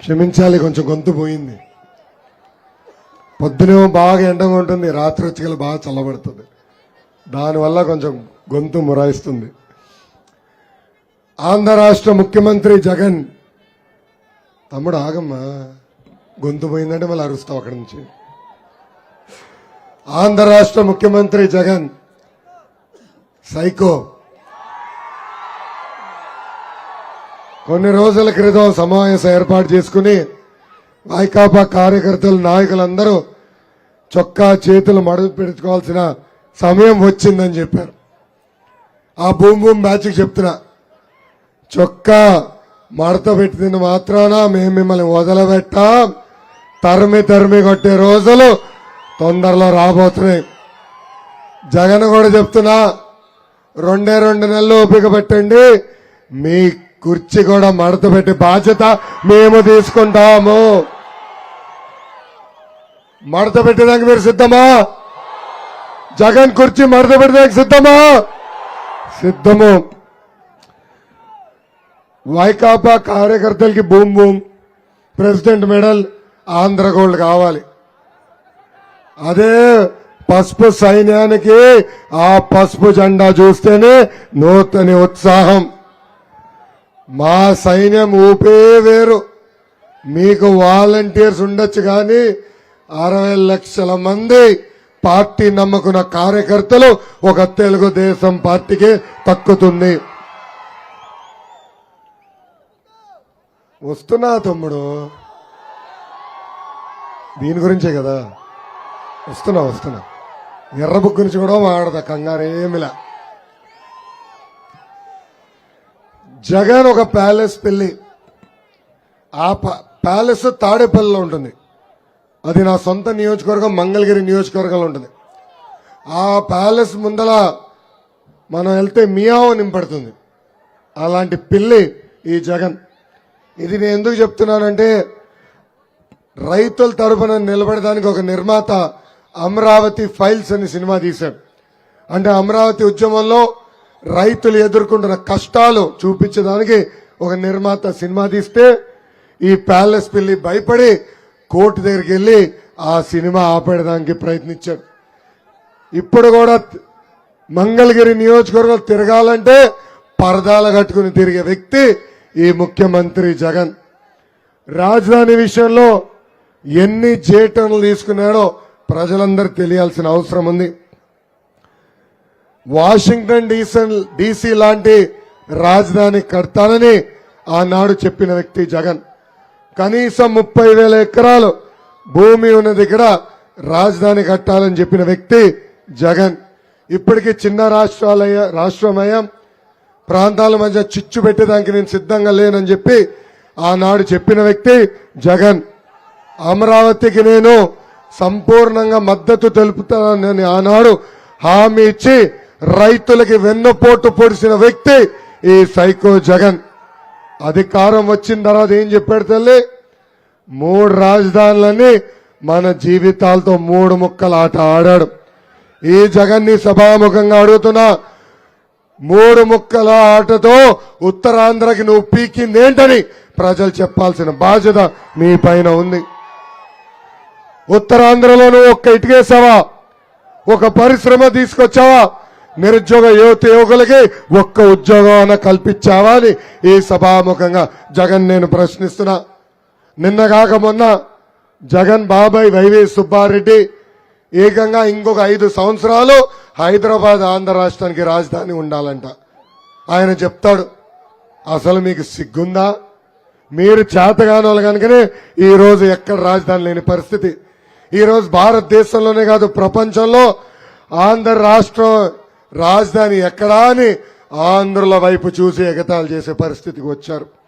క్షమించాలి కొంచెం గొంతు పోయింది. పొద్దునేమో బాగా ఎండగా ఉంటుంది రాత్రి వచ్చి బాగా చల్లబడుతుంది. దానివల్ల కొంచెం గొంతు మురాయిస్తుంది. ఆంధ్ర రాష్ట్ర ముఖ్యమంత్రి జగన్ తమ్ముడు ఆగమ్మా గొంతు పోయిందంటే మళ్ళీ అరుస్తావు అక్కడి నుంచి. ఆంధ్ర రాష్ట్ర ముఖ్యమంత్రి జగన్ సైకో కొన్ని రోజుల క్రితం సమావేశం ఏర్పాటు చేసుకుని వైకాపా కార్యకర్తలు నాయకులందరూ చొక్కా చేతులు మడుగు పెట్టుకోవాల్సిన సమయం వచ్చిందని చెప్పారు. ఆ భూమి భూమి మ్యాచ్కి చెప్తున్నా చొక్కా మడత పెట్టింది మాత్రాన మేము మిమ్మల్ని వదలబెట్టాం. తరిమి తరిమి కొట్టే రోజులు తొందరలో రాబోతున్నాయి. జగన్ కూడా చెప్తున్నా రెండే రెండు నెలలు ఓపిక పెట్టండి. మీ కుర్చీ కూడా మడత పెట్టే బాధ్యత మేము తీసుకుంటాము. మడత పెట్టడానికి మీరు సిద్ధమా? జగన్ కుర్చీ మడత పెట్టడానికి సిద్ధమా? సిద్ధము. వైకాపా కార్యకర్తలకి boom boom. President medal Andhra gold కావాలి. అదే పసుపు సైన్యానికి ఆ పసుపు జెండా చూస్తేనే నూతని ఉత్సాహం. మా సైన్యం ఊపే వేరు. మీకు వాలంటీర్స్ ఉండొచ్చు కానీ అరవై లక్షల మంది పార్టీ నమ్మకున్న కార్యకర్తలు ఒక తెలుగుదేశం పార్టీకి తక్కుతుంది. వస్తున్నా తమ్ముడు. దీని గురించే కదా? వస్తున్నా వస్తున్నా. ఎర్ర బుక్ గురించి కూడా మాడదా కంగారేమిలా? జగన్ ఒక ప్యాలెస్ పెళ్ళి ఆ ప- ప్యాలెస్ తాడేపల్లిలో ఉంటుంది. అది నా సొంత నియోజకవర్గం మంగళగిరి నియోజకవర్గంలో ఉంటుంది. ఆ ప్యాలెస్ ముందల మనం వెళ్తే మియావో నింపడుతుంది అలాంటి పిల్లి ఈ జగన్. ఇది నేను ఎందుకు చెప్తున్నానంటే రైతుల తరపున నిలబడడానికి ఒక నిర్మాత అమరావతి ఫైల్స్ అని సినిమా తీశాడు. అంటే అమరావతి ఉద్యమంలో రైతులు ఎదుర్కొంటున్న కష్టాలు చూపించడానికి ఒక నిర్మాత సినిమా తీస్తే ఈ ప్యాలెస్ పిల్లి భయపడి కోర్టు దగ్గరికి వెళ్ళి ఆ సినిమా ఆపేయడానికి ప్రయత్నించాడు. ఇప్పుడు కూడా మంగళగిరి నియోజకవర్గం తిరగాలంటే పరదాలు కట్టుకుని తిరిగే వ్యక్తి ఈ ముఖ్యమంత్రి జగన్. రాజధాని విషయంలో ఎన్ని జేటన్లు తీసుకున్నాడో ప్రజలందరూ తెలియాల్సిన అవసరం ఉంది. వాషింగ్టన్ డీసీ డీసీ లాంటి రాజధాని కడతానని ఆనాడు చెప్పిన వ్యక్తి జగన్. కనీసం ముప్పై వేల ఎకరాలు భూమి ఉన్న దగ్గర రాజధాని కట్టాలని చెప్పిన వ్యక్తి జగన్. ఇప్పటికీ చిన్న రాష్ట్రాలయ రాష్ట్రమయం ప్రాంతాల మధ్య చిచ్చు పెట్టేదానికి నేను సిద్ధంగా లేనని చెప్పి ఆనాడు చెప్పిన వ్యక్తి జగన్. అమరావతికి నేను సంపూర్ణంగా మద్దతు తెలుపుతానని ఆనాడు హామీ ఇచ్చి రైతులకి వెన్నపోటు పొడిచిన వ్యక్తి ఈ సైకో జగన్. అధికారం వచ్చిన తర్వాత ఏం చెప్పాడు తల్లి? మూడు రాజధానులని మన జీవితాలతో మూడు ముక్కల ఆట ఆడాడు. ఈ జగన్ని సభాముఖంగా అడుగుతున్నా మూడు ముక్కల ఆటతో ఉత్తరాంధ్రకి నువ్వు పీకిందేంటని ప్రజలు చెప్పాల్సిన బాధ్యత మీ పైన ఉంది. ఉత్తరాంధ్రలో నువ్వు ఒక్క ఇటుకేసావా? ఒక పరిశ్రమ తీసుకొచ్చావా? నిరుద్యోగ యువత యువకులకి ఒక్క ఉద్యోగం కల్పించావా అని ఈ సభాముఖంగా జగన్ నేను ప్రశ్నిస్తున్నా. నిన్న కాక మొన్న జగన్ బాబాయ్ వైవి సుబ్బారెడ్డి ఏకంగా ఇంకొక ఐదు సంవత్సరాలు హైదరాబాద్ ఆంధ్ర రాష్ట్రానికి రాజధాని ఉండాలంట. ఆయన చెప్తాడు అసలు మీకు సిగ్గుందా? మీరు చేతగాని కనుకనే ఈరోజు ఎక్కడ రాజధాని లేని పరిస్థితి. ఈరోజు భారతదేశంలోనే కాదు ప్రపంచంలో ఆంధ్ర రాష్ట్రం రాజధాని ఎక్కడా అని ఆంధ్రుల వైపు చూసి ఎగతాళి చేసే పరిస్థితికి వచ్చారు.